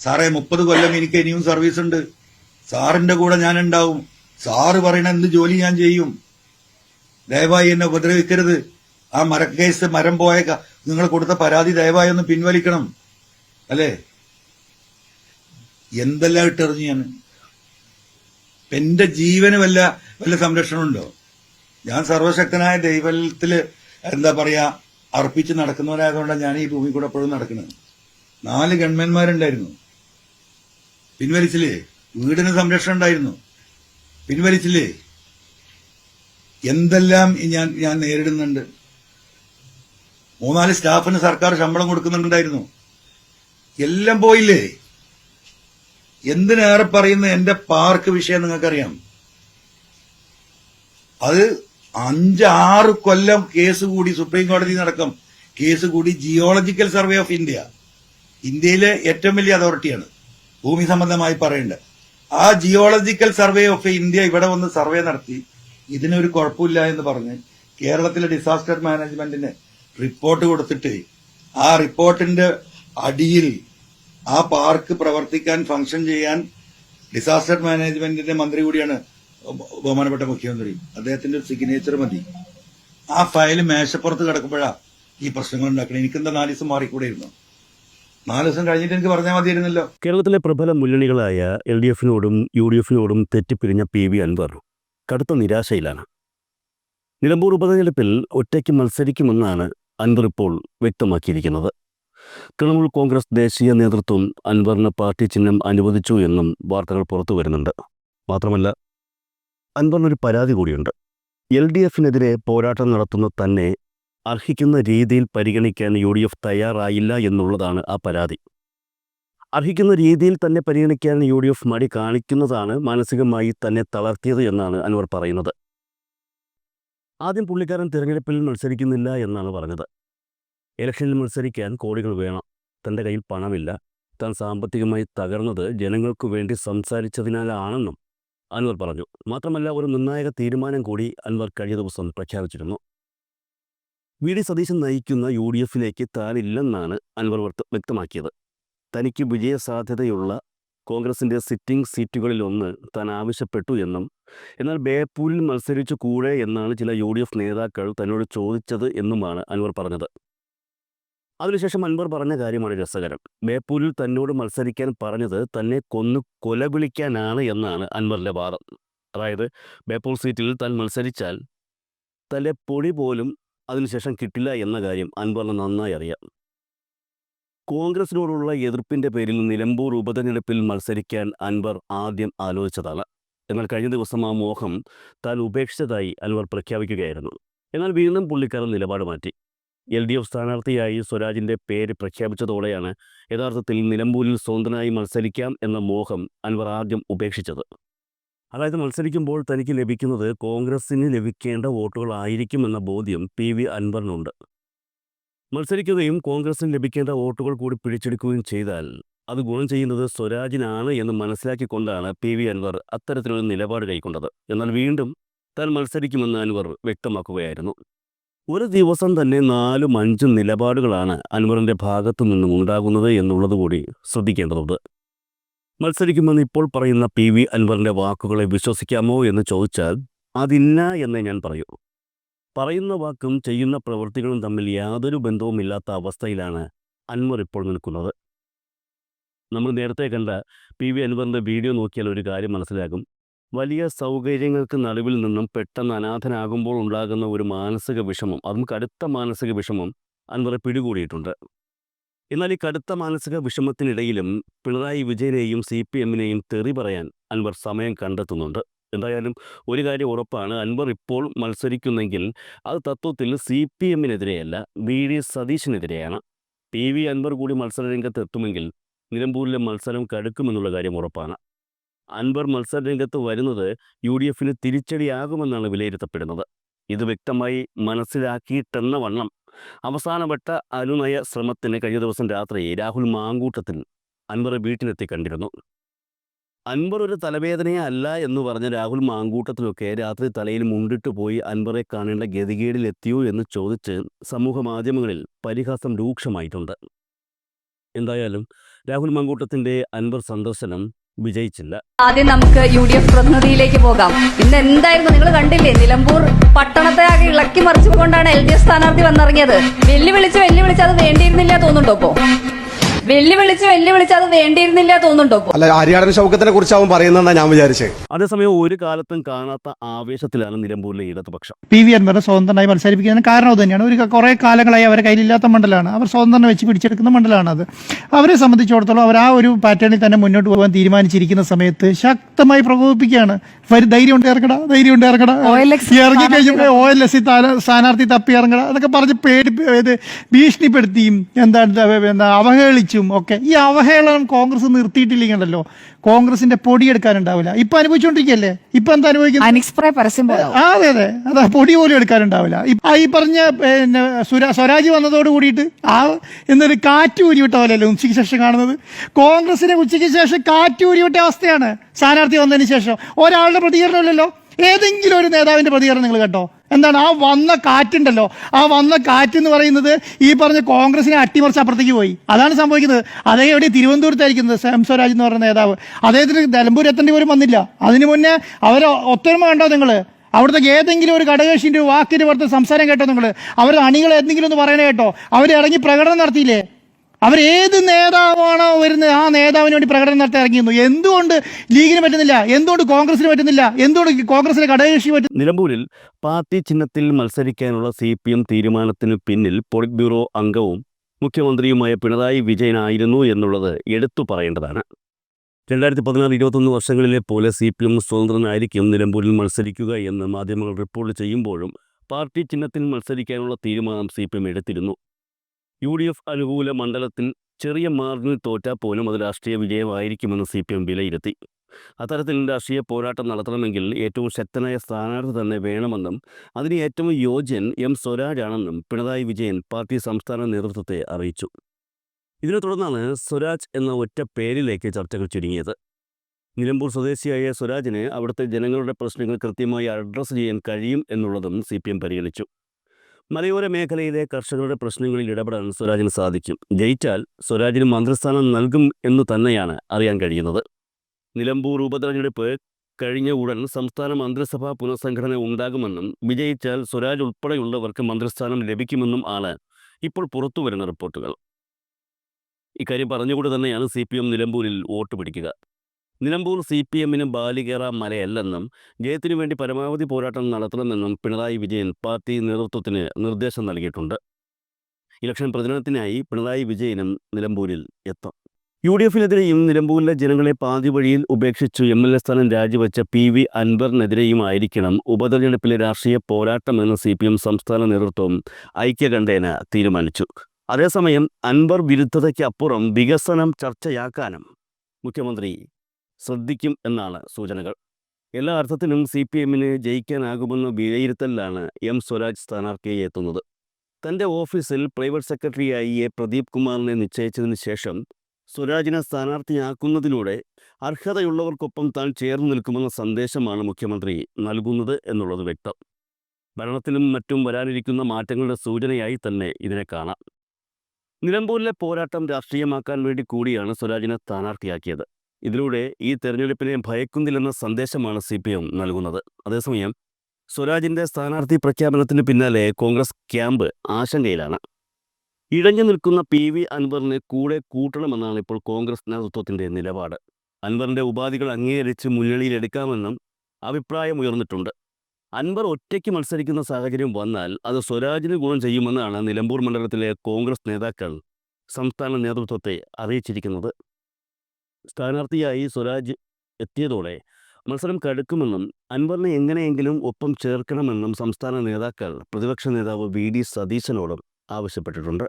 സാറേ മുപ്പത് കൊല്ലം എനിക്ക് ഇനിയും സർവീസ് ഉണ്ട് സാറിന്റെ കൂടെ ഞാൻ ഉണ്ടാവും സാറ് പറയണ എന്ത് ജോലി ഞാൻ ചെയ്യും? ദയവായി എന്നെ ഉപദ്രവിക്കരുത്. ആ മരക്കേസ് മരം പോയ നിങ്ങൾ കൊടുത്ത പരാതി ദയവായി ഒന്ന് പിൻവലിക്കണം. അല്ലേ? എന്തെല്ലാം ഇട്ടെറിഞ്ഞു ഞാൻ? എന്റെ ജീവന് വല്ല വല്ല സംരക്ഷണമുണ്ടോ? ഞാൻ സർവശക്തനായ ദൈവത്തിൽ എന്താ പറയാ അർപ്പിച്ച് നടക്കുന്നവരായതുകൊണ്ടാണ് ഞാൻ ഈ ഭൂമി കൂടെ എപ്പോഴും നടക്കുന്നത്. നാല് ഗവൺമെന്റ്മാരുണ്ടായിരുന്നു പിൻവലിച്ചില്ലേ? വീടിന് സംരക്ഷണം ഉണ്ടായിരുന്നു. പിൻവലിച്ചില്ലേ? എന്തെല്ലാം ഞാൻ ഞാൻ നേരിടുന്നുണ്ട്. മൂന്നാൽ സ്റ്റാഫിന് സർക്കാർ ശമ്പളം കൊടുക്കുന്നുണ്ടായിരുന്നു. എല്ലാം പോയില്ലേ? എന്തിനേറെ പറയുന്ന എന്റെ പാർക്ക് വിഷയം നിങ്ങൾക്കറിയാം. അത് അഞ്ചാറ് കൊല്ലം കേസ് കൂടി സുപ്രീം കോടതി നടക്കും. കേസ് കൂടി ജിയോളജിക്കൽ സർവേ ഓഫ് ഇന്ത്യ ഇന്ത്യയിലെ ഏറ്റവും വലിയ അതോറിറ്റിയാണ്. ഭൂമി സംബന്ധമായി പറയുന്നുണ്ട് ആ ജിയോളജിക്കൽ സർവേ ഓഫ് ഇന്ത്യ ഇവിടെ വന്ന് സർവേ നടത്തി. ഇതിനൊരു കുഴപ്പമില്ല എന്ന് പറഞ്ഞ് കേരളത്തിലെ ഡിസാസ്റ്റർ മാനേജ്മെന്റിന് റിപ്പോർട്ട് കൊടുത്തിട്ട് ആ റിപ്പോർട്ടിന്റെ അടിയിൽ ആ പാർക്ക് പ്രവർത്തിക്കാൻ ഫംഗ്ഷൻ ചെയ്യാൻ ഡിസാസ്റ്റർ മാനേജ്മെന്റിന്റെ മന്ത്രി കൂടിയാണ് ബഹുമാനപ്പെട്ട മുഖ്യമന്ത്രി. അദ്ദേഹത്തിന്റെ ഒരു സിഗ്നേച്ചർ മതി. ആ ഫയൽ മേശപ്പുറത്ത് കിടക്കുമ്പോഴാണ് ഈ പ്രശ്നങ്ങൾ ഉണ്ടാക്കണം. എനിക്കെന്താ നാല് ദിവസം മാറിക്കൂടെയിരുന്നു നാല് ദിവസം കഴിഞ്ഞിട്ട് എനിക്ക് പറഞ്ഞാൽ മതിയായിരുന്നല്ലോ. കേരളത്തിലെ പ്രബല മുന്നണികളായ എൽ ഡി എഫിനോടും യു ഡി എഫിനോടും തെറ്റിപ്പിരിഞ്ഞ പി വി അൻവർ കടുത്ത നിരാശയിലാണ്. നിലമ്പൂർ ഉപതെരഞ്ഞെടുപ്പിൽ ഒറ്റയ്ക്ക് മത്സരിക്കുമെന്നാണ് അൻവർ ഇപ്പോൾ വ്യക്തമാക്കിയിരിക്കുന്നത്. തൃണമൂൽ കോൺഗ്രസ് ദേശീയ നേതൃത്വം അൻവറിന് പാർട്ടി ചിഹ്നം അനുവദിച്ചു എന്നും വാർത്തകൾ പുറത്തു വരുന്നുണ്ട്. മാത്രമല്ല അൻവറിനൊരു പരാതി കൂടിയുണ്ട്. എൽ ഡി എഫിനെതിരെ പോരാട്ടം നടത്തുന്ന തന്നെ അർഹിക്കുന്ന രീതിയിൽ പരിഗണിക്കാൻ യു ഡി എഫ് തയ്യാറായില്ല എന്നുള്ളതാണ് ആ പരാതി. അർഹിക്കുന്ന രീതിയിൽ തന്നെ പരിഗണിക്കാൻ യു ഡി എഫ് മടി കാണിക്കുന്നതാണ് മാനസികമായി തന്നെ തളർത്തിയത് എന്നാണ് അൻവർ പറയുന്നത്. ആദ്യം പുള്ളിക്കാരൻ തിരഞ്ഞെടുപ്പിൽ മത്സരിക്കുന്നില്ല എന്നാണ് പറഞ്ഞത്. ഇലക്ഷനിൽ മത്സരിക്കാൻ കോടികൾ വേണം. തന്റെ കയ്യിൽ പണമില്ല. താൻ സാമ്പത്തികമായി തകർന്നത് ജനങ്ങൾക്കു വേണ്ടി സംസാരിച്ചതിനാലാണെന്നും അൻവർ പറഞ്ഞു. മാത്രമല്ല ഒരു നിർണായക തീരുമാനം കൂടി അൻവർ കഴിഞ്ഞ ദിവസം പ്രഖ്യാപിച്ചിരുന്നു. വി ഡി സതീശൻ നയിക്കുന്ന യു ഡി എഫിലേക്ക് താനില്ലെന്നാണ് അൻവർ വ്യക്തമാക്കിയത്. തനിക്ക് വിജയസാധ്യതയുള്ള കോൺഗ്രസിന്റെ സിറ്റിംഗ് സീറ്റുകളിലൊന്ന് താൻ ആവശ്യപ്പെട്ടു എന്നും എന്നാൽ ബേപ്പൂരിൽ മത്സരിച്ചു കൂടെ എന്നാണ് ചില യു ഡി എഫ് നേതാക്കൾ തന്നോട് ചോദിച്ചത് എന്നുമാണ് അൻവർ പറഞ്ഞത്. അതിനുശേഷം അൻവർ പറഞ്ഞ കാര്യമാണ് രസകരം. ബേപ്പൂരിൽ തന്നോട് മത്സരിക്കാൻ പറഞ്ഞത് തന്നെ കൊന്നു കൊലവിളിക്കാനാണ് എന്നാണ് അൻവറിന്റെ വാദം. അതായത് ബേപ്പൂർ സീറ്റിൽ താൻ മത്സരിച്ചാൽ തന്റെ പൊടി പോലും അതിനുശേഷം കിട്ടില്ല എന്ന കാര്യം അൻവറിന് നന്നായി അറിയാം. കോൺഗ്രസിനോടുള്ള എതിർപ്പിന്റെ പേരിൽ നിലമ്പൂർ ഉപതെരഞ്ഞെടുപ്പിൽ മത്സരിക്കാൻ അൻവർ ആദ്യം ആലോചിച്ചതാണ്. എന്നാൽ കഴിഞ്ഞ ദിവസം ആ മോഹം താൻ ഉപേക്ഷിച്ചതായി അൻവർ പ്രഖ്യാപിക്കുകയായിരുന്നു. എന്നാൽ വീണ്ടും പുള്ളിക്കാരൻ നിലപാട് മാറ്റി. എൽ ഡി എഫ് സ്ഥാനാർത്ഥിയായി സ്വരാജിന്റെ പേര് പ്രഖ്യാപിച്ചതോടെയാണ് യഥാർത്ഥത്തിൽ നിലമ്പൂരിൽ സ്വന്തനായി മത്സരിക്കാം എന്ന മോഹം അൻവർ ആദ്യം ഉപേക്ഷിച്ചത്. അതായത് മത്സരിക്കുമ്പോൾ തനിക്ക് ലഭിക്കുന്നത് കോൺഗ്രസിന് ലഭിക്കേണ്ട വോട്ടുകളായിരിക്കുമെന്ന ബോധ്യം പി വി അൻവറിനുണ്ട്. മത്സരിക്കുകയും കോൺഗ്രസിന് ലഭിക്കേണ്ട വോട്ടുകൾ കൂടി പിടിച്ചെടുക്കുകയും ചെയ്താൽ അത് ഗുണം ചെയ്യുന്നത് സ്വരാജിനാണ് എന്ന് മനസ്സിലാക്കിക്കൊണ്ടാണ് പി വി അൻവർ അത്തരത്തിലൊരു നിലപാട് കൈക്കൊണ്ടത്. എന്നാൽ വീണ്ടും താൻ മത്സരിക്കുമെന്ന് അൻവർ വ്യക്തമാക്കുകയായിരുന്നു. ഒരു ദിവസം തന്നെ നാലും അഞ്ചും നിലപാടുകളാണ് അൻവറിന്റെ ഭാഗത്തു നിന്നും ഉണ്ടാകുന്നത് എന്നുള്ളത് കൂടി ശ്രദ്ധിക്കേണ്ടതുണ്ട്. മത്സരിക്കുമെന്ന് ഇപ്പോൾ പറയുന്ന പി വി അൻവറിന്റെ വാക്കുകളെ വിശ്വസിക്കാമോ എന്ന് ചോദിച്ചാൽ അതില്ല എന്നേ ഞാൻ പറയൂ. പറയുന്ന വാക്കും ചെയ്യുന്ന പ്രവൃത്തികളും തമ്മിൽ യാതൊരു ബന്ധവുമില്ലാത്ത അവസ്ഥയിലാണ് അൻവർ ഇപ്പോൾ നിൽക്കുന്നത്. നമ്മൾ നേരത്തെ കണ്ട പി വി അൻവറിന്റെ വീഡിയോ നോക്കിയാൽ ഒരു കാര്യം മനസ്സിലാകും. വലിയ സൗകര്യങ്ങൾക്ക് നടുവിൽ നിന്നും പെട്ടെന്ന് അനാഥനാകുമ്പോൾ ഉണ്ടാകുന്ന ഒരു മാനസിക വിഷമം അതും കടുത്ത മാനസിക വിഷമം അൻവറെ പിടികൂടിയിട്ടുണ്ട്. എന്നാൽ ഈ കടുത്ത മാനസിക വിഷമത്തിനിടയിലും പിണറായി വിജയനെയും സി പി എമ്മിനെയും തെറി പറയാൻ അൻവർ സമയം കണ്ടെത്തുന്നുണ്ട്. എന്തായാലും ഒരു കാര്യം ഉറപ്പാണ് അൻവർ ഇപ്പോൾ മത്സരിക്കുന്നെങ്കിൽ അത് തത്വത്തിൽ സി പി എമ്മിനെതിരെയല്ല വി ഡി സതീശിനെതിരെയാണ്. പി വി അൻവർ കൂടി മത്സരരംഗത്ത് എത്തുമെങ്കിൽ നിലമ്പൂരിലെ മത്സരം കടുക്കുമെന്നുള്ള കാര്യം ഉറപ്പാണ്. അൻവർ മത്സരരംഗത്ത് വരുന്നത് യു ഡി എഫിന് തിരിച്ചടിയാകുമെന്നാണ് വിലയിരുത്തപ്പെടുന്നത്. ഇത് വ്യക്തമായി മനസ്സിലാക്കിയിട്ടെന്ന വണ്ണം. അവസാനവട്ട അനുനയ ശ്രമത്തിന് കഴിഞ്ഞ ദിവസം രാത്രി രാഹുൽ മാങ്കൂട്ടത്തിൽ അൻവർ വീട്ടിലെത്തി കണ്ടിരുന്നു. അൻവർ ഒരു തലവേദനയെ അല്ല എന്ന് പറഞ്ഞ രാഹുൽ മാങ്കൂട്ടത്തിലൊക്കെ രാത്രി തലയിൽ മുണ്ടിട്ട് പോയി അൻവറെ കാണേണ്ട ഗതികേടിലെത്തിയോ എന്ന് ചോദിച്ച് സമൂഹ മാധ്യമങ്ങളിൽ പരിഹാസം രൂക്ഷമായിട്ടുണ്ട്. എന്തായാലും രാഹുൽ മാങ്കൂട്ടത്തിന്റെ അൻവർ സന്ദർശനം വിജയിച്ചില്ല. ആദ്യം നമുക്ക് യു ഡി എഫ് പ്രതിനിധിയിലേക്ക് പോകാം. ഇന്ന് എന്തായിരുന്നു നിങ്ങൾ കണ്ടില്ലേ? നിലമ്പൂർ പട്ടണത്തെ ആകെ ഇളക്കി മറിച്ചുകൊണ്ടാണ് എൽ ഡി എഫ് സ്ഥാനാർത്ഥി വന്നിറങ്ങിയത്. വെല്ലുവിളിച്ച് വെല്ലുവിളിച്ച് അത് വേണ്ടിയിരുന്നില്ല തോന്നുന്നുണ്ടോ ഇപ്പോ? വെല്ലുവിളിച്ച് വെല്ലുവിളിച്ച് അത് വേണ്ടിയിരുന്നില്ല തോന്നുന്നുണ്ടോ അല്ല ഹരിയാടൻ ശൗക്കത്തിനെ ഞാൻ വിചാരിച്ചത് അതേസമയം ഒരു കാലത്തും കാണാത്ത ആവേശത്തിലാണ് നിലമ്പൂരിലെ ഇടതുപക്ഷം. പി വി അൻവറെ സ്വതന്ത്രനായി മത്സരിപ്പിക്കുന്നതിന് കാരണം തന്നെയാണ്. ഒരു കുറെ കാലങ്ങളായി അവരെ കയ്യിലില്ലാത്ത മണ്ഡലമാണ് അവർ സ്വതന്ത്രം വെച്ച് പിടിച്ചെടുക്കുന്ന മണ്ഡലമാണ് അത് അവരെ സംബന്ധിച്ചിടത്തോളം അവർ ആ ഒരു പാറ്റേണിൽ തന്നെ മുന്നോട്ട് പോകാൻ തീരുമാനിച്ചിരിക്കുന്ന സമയത്ത് ശക്തമായി പ്രകോപിപ്പിക്കുകയാണ്. ധൈര്യം ഉണ്ട് ഇറങ്ങടാ ധൈര്യം ഉണ്ട് ഇറങ്ങടാ. OLX ഇറങ്ങി കഴിഞ്ഞപ്പോൾ ഒ എൽ എസ് സ്ഥാനാർത്ഥി തപ്പി ഇറങ്ങടാ. അതൊക്കെ പറഞ്ഞ് പേടി ഭീഷണിപ്പെടുത്തിയും എന്താണ് എന്താ അവഹേളിച്ചും ഒക്കെ. ഈ അവഹേളനം കോൺഗ്രസ് നിർത്തിയിട്ടില്ലെങ്കിലല്ലോ കോൺഗ്രസിന്റെ പൊടിയെടുക്കാനുണ്ടാവില്ല. ഇപ്പൊ അനുഭവിച്ചുകൊണ്ടിരിക്കുകയല്ലേ ഇപ്പൊ എന്താ അനുഭവിക്കുന്നത്? ആ അതെ അതെ. അതാ പൊടി പോലും എടുക്കാനുണ്ടാവില്ല. ഈ- പറഞ്ഞ പിന്നെ സ്വരാജ് വന്നതോട് കൂടിയിട്ട് ആ എന്നൊരു കാറ്റ് ഊരിവിട്ട പോലെയല്ലേ ഉച്ചയ്ക്ക് ശേഷം കാണുന്നത്? കോൺഗ്രസിന് ഉച്ചയ്ക്ക് ശേഷം കാറ്റ് ഊരിവിട്ട അവസ്ഥയാണ് സ്ഥാനാർത്ഥി വന്നതിന് ശേഷം. ഒരാളുടെ പ്രതികരണമില്ലല്ലോ. ഏതെങ്കിലും ഒരു നേതാവിന്റെ പ്രതികരണം നിങ്ങൾ കേട്ടോ. എന്താണ്? ആ വന്ന കാറ്റുണ്ടല്ലോ. ആ വന്ന കാറ്റ് എന്ന് പറയുന്നത് ഈ പറഞ്ഞ കോൺഗ്രസിനെ അട്ടിമറിച്ച് അപ്പുറത്തേക്ക് പോയി. അതാണ് സംഭവിക്കുന്നത്. അതേ എവിടെ തിരുവനന്തപുരത്തായിരിക്കുന്നത് സാം സ്വരാജ് എന്ന് പറയുന്ന നേതാവ്. അദ്ദേഹത്തിന് നിലമ്പൂർ എത്തേണ്ടി പോലും വന്നില്ല. അതിനു മുന്നേ അവർ ഒത്തൊരുമ കണ്ടോ നിങ്ങൾ അവിടുത്തെ ഏതെങ്കിലും ഒരു ഘടകകക്ഷിന്റെ വാക്കിന് പുറത്ത് സംസാരം കേട്ടോ നിങ്ങൾ അവരുടെ അണികൾ എന്തെങ്കിലും ഒന്ന് പറയണേ കേട്ടോ. അവർ ഇറങ്ങി പ്രകടനം നടത്തിയില്ലേ? അവരേത് നേതാവാണോ വരുന്നത് ആ നേതാവിന് വേണ്ടി പ്രകടനം നടത്തി ഇറങ്ങിയിരുന്നു. എന്തുകൊണ്ട് ലീഗിന് പറ്റുന്നില്ല? എന്തുകൊണ്ട് കോൺഗ്രസിന് പറ്റുന്നില്ല? എന്തുകൊണ്ട് കോൺഗ്രസിലെ ഘടകകക്ഷി പറ്റും നിലമ്പൂരിൽ പാർട്ടി ചിഹ്നത്തിൽ മത്സരിക്കാനുള്ള സി പി എം തീരുമാനത്തിന് പിന്നിൽ പോളിറ്റ് ബ്യൂറോ അംഗവും മുഖ്യമന്ത്രിയുമായ പിണറായി വിജയനായിരുന്നു എന്നുള്ളത് എടുത്തു പറയേണ്ടതാണ്. രണ്ടായിരത്തി പതിനാറ് ഇരുപത്തൊന്ന് വർഷങ്ങളിലെ പോലെ സി പി എം സ്വതന്ത്രനായിരിക്കും നിലമ്പൂരിൽ മത്സരിക്കുക എന്ന് മാധ്യമങ്ങൾ റിപ്പോർട്ട് ചെയ്യുമ്പോഴും പാർട്ടി ചിഹ്നത്തിൽ മത്സരിക്കാനുള്ള തീരുമാനം സി പി എം എടുത്തിരുന്നു. യു ഡി എഫ് അനുകൂല മണ്ഡലത്തിൽ ചെറിയ മാർജിനിൽ തോറ്റാൽ പോലും അത് രാഷ്ട്രീയ വിജയമായിരിക്കുമെന്ന് സി പി എം വിലയിരുത്തി. അത്തരത്തിൽ രാഷ്ട്രീയ പോരാട്ടം നടത്തണമെങ്കിൽ ഏറ്റവും ശക്തനായ സ്ഥാനാർത്ഥി തന്നെ വേണമെന്നും അതിന് ഏറ്റവും യോജ്യൻ എം സ്വരാജാണെന്നും പിണറായി വിജയൻ പാർട്ടി സംസ്ഥാന നേതൃത്വത്തെ അറിയിച്ചു. ഇതിനെ തുടർന്നാണ് സ്വരാജ് എന്ന ഒറ്റ പേരിലേക്ക് ചർച്ചകൾ ചുരുങ്ങിയത്. നിലമ്പൂർ സ്വദേശിയായ സ്വരാജിന് അവിടുത്തെ ജനങ്ങളുടെ പ്രശ്നങ്ങൾ കൃത്യമായി അഡ്രസ്സ് ചെയ്യാൻ കഴിയും എന്നുള്ളതും സി പരിഗണിച്ചു. മലയോര മേഖലയിലെ കർഷകരുടെ പ്രശ്നങ്ങളിൽ ഇടപെടാൻ സ്വരാജിന് സാധിക്കും. ജയിച്ചാൽ സ്വരാജിന് മന്ത്രിസ്ഥാനം നൽകും എന്നു തന്നെയാണ് അറിയാൻ കഴിയുന്നത്. നിലമ്പൂർ ഉപതെരഞ്ഞെടുപ്പ് കഴിഞ്ഞ ഉടൻ സംസ്ഥാന മന്ത്രിസഭാ പുനഃസംഘടന ഉണ്ടാകുമെന്നും വിജയിച്ചാൽ സ്വരാജ് ഉൾപ്പെടെയുള്ളവർക്ക് മന്ത്രിസ്ഥാനം ലഭിക്കുമെന്നും ആണ് ഇപ്പോൾ പുറത്തുവരുന്ന റിപ്പോർട്ടുകൾ. ഇക്കാര്യം പറഞ്ഞുകൊണ്ട് തന്നെയാണ് സി പി എം നിലമ്പൂരിൽ വോട്ട് പിടിക്കുക. നിലമ്പൂർ സി പി എമ്മിന് ബാലികേറ മലയല്ലെന്നും ജയത്തിനു വേണ്ടി പരമാവധി പോരാട്ടം നടത്തണമെന്നും പിണറായി വിജയൻ പാർട്ടി നേതൃത്വത്തിന് നിർദ്ദേശം നൽകിയിട്ടുണ്ട്. ഇലക്ഷൻ പ്രചരണത്തിനായി പിണറായി വിജയനും നിലമ്പൂരിൽ എത്തും. യു ഡി എഫിനെതിരെയും നിലമ്പൂരിലെ ജനങ്ങളെ പാതി വഴിയിൽ ഉപേക്ഷിച്ചു എം എൽ എ സ്ഥാനം രാജിവെച്ച പി വി അൻവറിനെതിരെയുമായിരിക്കണം ഉപതെരഞ്ഞെടുപ്പിലെ രാഷ്ട്രീയ പോരാട്ടമെന്ന് സി പി എം സംസ്ഥാന നേതൃത്വം ഐക്യകണ്ഠേന തീരുമാനിച്ചു. അതേസമയം അൻവർ വിരുദ്ധതയ്ക്ക് അപ്പുറം വികസനം ചർച്ചയാക്കാനും മുഖ്യമന്ത്രി ശ്രദ്ധിക്കും എന്നാണ് സൂചനകൾ. എല്ലാ അർത്ഥത്തിലും സി പി എമ്മിന് ജയിക്കാനാകുമെന്ന വിലയിരുത്തലിലാണ് എം സ്വരാജ് സ്ഥാനാർത്ഥിയെ എത്തുന്നത്. തന്റെ ഓഫീസിൽ പ്രൈവറ്റ് സെക്രട്ടറിയായി എ പ്രദീപ് കുമാറിനെ നിശ്ചയിച്ചതിന് ശേഷം സ്വരാജിനെ സ്ഥാനാർത്ഥിയാക്കുന്നതിലൂടെ അർഹതയുള്ളവർക്കൊപ്പം താൻ ചേർന്ന് നിൽക്കുമെന്ന സന്ദേശമാണ് മുഖ്യമന്ത്രി നൽകുന്നത് എന്നുള്ളത് വ്യക്തം. ഭരണത്തിലും മറ്റും വരാനിരിക്കുന്ന മാറ്റങ്ങളുടെ സൂചനയായി തന്നെ ഇതിനെ കാണാം. നിലമ്പൂരിലെ പോരാട്ടം രാഷ്ട്രീയമാക്കാൻ വേണ്ടി കൂടിയാണ് സ്വരാജിനെ സ്ഥാനാർത്ഥിയാക്കിയത്. ഇതിലൂടെ ഈ തെരഞ്ഞെടുപ്പിനെ ഭയക്കുന്നില്ലെന്ന സന്ദേശമാണ് സി പി എം നൽകുന്നത്. അതേസമയം സ്വരാജിന്റെ സ്ഥാനാർത്ഥി പ്രഖ്യാപനത്തിന് പിന്നാലെ കോൺഗ്രസ് ക്യാമ്പ് ആശങ്കയിലാണ്. ഇഴഞ്ഞു നിൽക്കുന്ന പി വി അൻവറിനെ കൂടെ കൂട്ടണമെന്നാണ് ഇപ്പോൾ കോൺഗ്രസ് നേതൃത്വത്തിന്റെ നിലപാട്. അൻവറിന്റെ ഉപാധികൾ അംഗീകരിച്ച് മുന്നണിയിലെടുക്കാമെന്നും അഭിപ്രായമുയർന്നിട്ടുണ്ട് അൻവർ ഒറ്റയ്ക്ക് മത്സരിക്കുന്ന സാഹചര്യം വന്നാൽ അത് സ്വരാജിന് ഗുണം ചെയ്യുമെന്നാണ് നിലമ്പൂർ മണ്ഡലത്തിലെ കോൺഗ്രസ് നേതാക്കൾ സംസ്ഥാന നേതൃത്വത്തെ അറിയിച്ചിരിക്കുന്നത്. സ്ഥാനാർത്ഥിയായി സ്വരാജ് എത്തിയതോടെ മത്സരം കടുക്കുമെന്നും അൻവറിനെ എങ്ങനെയെങ്കിലും ഒപ്പം ചേർക്കണമെന്നും സംസ്ഥാന നേതാക്കൾ പ്രതിപക്ഷ നേതാവ് വി ഡി സതീശനോടും ആവശ്യപ്പെട്ടിട്ടുണ്ട്.